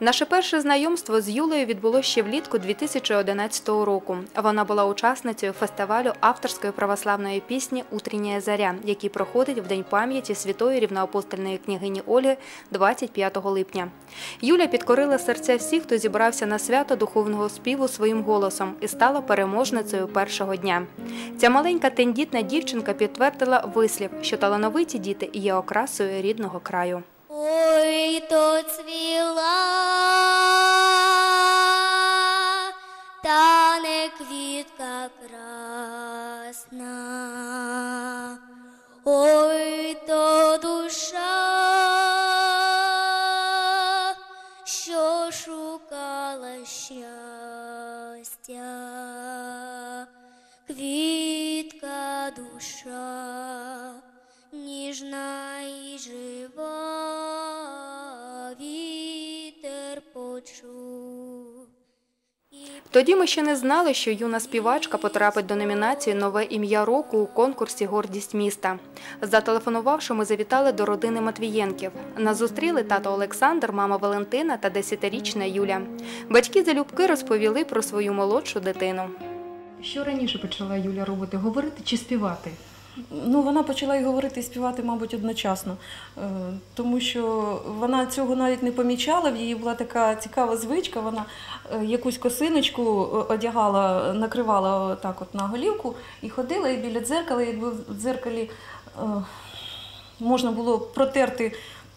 Наше перше знайомство з Юлею відбулося ще влітку 2011 року. Вона була учасницею фестивалю авторської православної пісні Утріння заря, який проходить в День пам'яті святої рівноапостольної княгині Ольги 25 липня. Юля підкорила серця всіх, хто зібрався на свято духовного співу своїм голосом і стала переможницею першого дня. Ця маленька тендітна дівчинка підтвердила вислів, що талановиті діти є окрасою рідного краю. Ой, то цвіла, та не квітка красна, ой, то душа, що шукала щастя, квітка душа, Тоді ми ще не знали, що юна співачка потрапить до номінації Нове ім'я року у конкурсі Гордість міста. Зателефонувавши, ми завітали до родини Матвієнків. Нас зустріли тато Олександр, мама Валентина та 10-річна Юля. Батьки залюбки розповіли про свою молодшу дитину. Що раніше почала Юля робити? Говорити чи співати? Ну, вона почала і говорити і співати, мабуть, одночасно, Е, тому що вона цього навіть не помічала. В її була така цікава звичка. Вона е, якусь косиночку е, одягала, накривала так от на голівку і ходила і біля дзеркала, якби в дзеркалі можна було протерти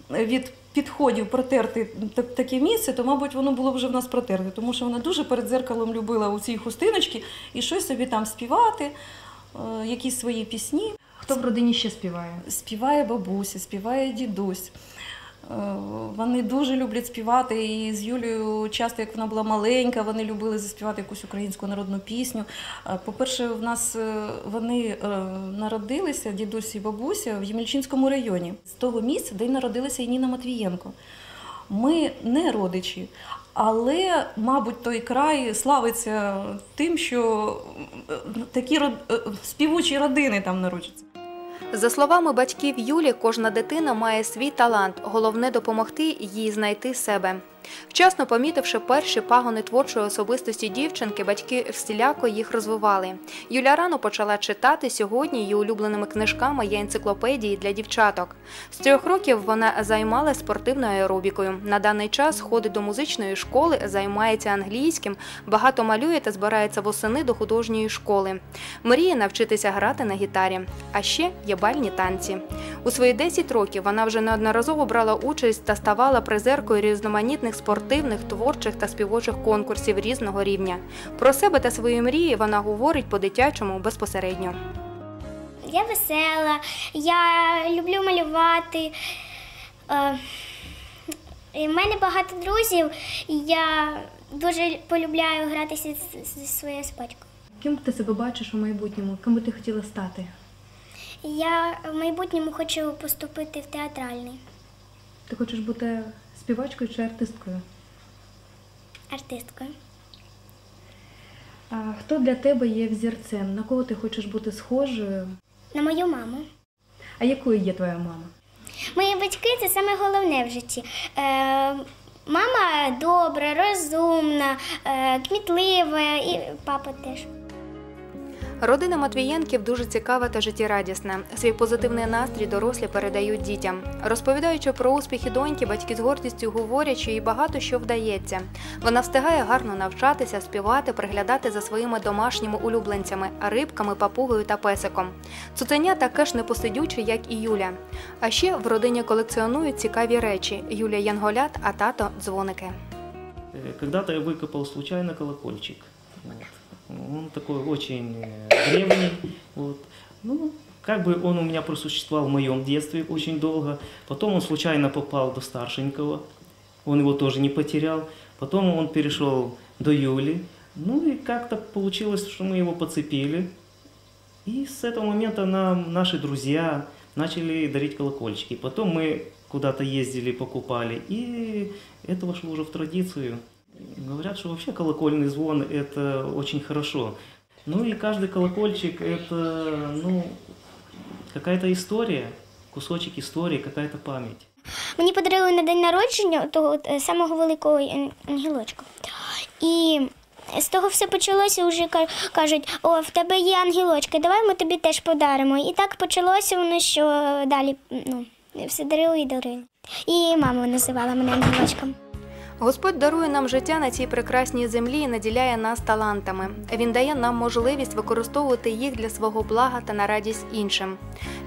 від підходів, протерти таке місце, то, мабуть, воно було вже в нас протерте, тому що вона дуже перед дзеркалом любила у цій хустиночки і щось собі там співати, якісь свої пісні. Хто в родині ще співає? Співає бабуся, співає дідусь. Е, Вони дуже люблять співати. І з Юлією, часто, як вона була маленька, вони любили заспівати якусь українську народну пісню. Е, По-перше, в нас е, вони е, народилися, дідусь і бабуся, в Ємельчинському районі. З того місця, де й народилася і Ніна Матвієнко. Ми не родичі, але, мабуть, той край славиться тим, що е, такі род- е, співучі родини там народжуються. За словами батьків Юлі, кожна дитина має свій талант. Головне допомогти їй знайти себе. Вчасно помітивши перші пагони творчої особистості дівчинки, батьки всіляко їх розвивали. Юля рано почала читати. Сьогодні її улюбленими книжками є енциклопедії для дівчаток. З трьох років вона займалася спортивною аеробікою. На даний час ходить до музичної школи, займається англійським, багато малює та збирається восени до художньої школи. Мріє навчитися грати на гітарі. А ще є бальні танці. У свої 10 років вона вже неодноразово брала участь та ставала призеркою різноманітних спортивних, творчих та співочих конкурсів різного рівня. Про себе та свої мрії вона говорить по-дитячому безпосередньо. Я весела, я люблю малювати. Е, і в мене багато друзів, і я дуже полюбляю гратися зі своєю собачкою. Ким ти себе бачиш у майбутньому? Ким би ти хотіла стати? Я в майбутньому хочу поступити в театральний Ти хочеш бути співачкою чи артисткою? артисткою. А хто для тебе є взірцем? На кого ти хочеш бути схожою? На мою маму. А якою є твоя мама? Мої батьки це саме головне в житті. Е, мама добра, розумна, е, кмітлива, і папа теж. Родина Матвієнків дуже цікава та життєрадісна. Свій позитивний настрій дорослі передають дітям. Розповідаючи про успіхи доньки, батьки з гордістю говорять, що їй багато що вдається. Вона встигає гарно навчатися, співати, приглядати за своїми домашніми улюбленцями рибками, папугою та песиком. Цуценя таке ж непосидюче, як і Юля. А ще в родині колекціонують цікаві речі: Юля Янголят, а тато дзвоники. Э, Когда-то я выкопал случайно колокольчик. Он такой очень э, древний. Вот. Ну, как бы он у меня просуществовал в моем детстве очень долго. Потом он случайно попал до старшенького. Он его тоже не потерял. Потом он перешел до Юли. Ну и как-то получилось, что мы его поцепили. И с этого момента нам наши друзья начали дарить колокольчики. Потом мы куда-то ездили, покупали. И это вошло уже в традицию. Говорят, что вообще колокольный звон – это очень хорошо. Ну и каждый колокольчик – это, ну, какая-то история, кусочек истории, какая-то память. Мені подарили на день народження того от, е, самого великого ан- ангелочка. І з того все почалося, вже ка- кажуть, о, в тебе є ангелочки, давай ми тобі теж подаримо. І так почалося воно, що далі ну, все дарили і дарили. І мама називала мене ангелочком. Господь дарує нам життя на цій прекрасній землі і наділяє нас талантами. Він дає нам можливість використовувати їх для свого блага та на радість іншим.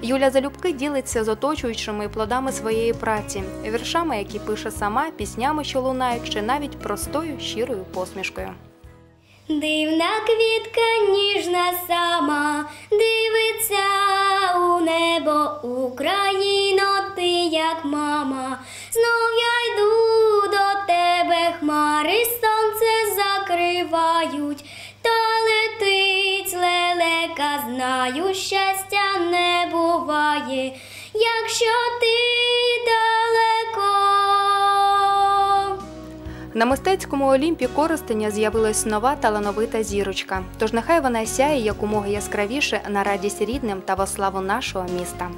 Юля залюбки ділиться з оточуючими плодами своєї праці, віршами, які пише сама, піснями, що лунають, чи навіть простою щирою посмішкою. Дивна квітка ніжна сама, закривають, та летить лелека, знаю, щастя не буває, якщо ти далеко. На мистецькому олімпі Коростеня з'явилась нова талановита зірочка. Тож нехай вона сяє якомога яскравіше на радість рідним та во славу нашого міста.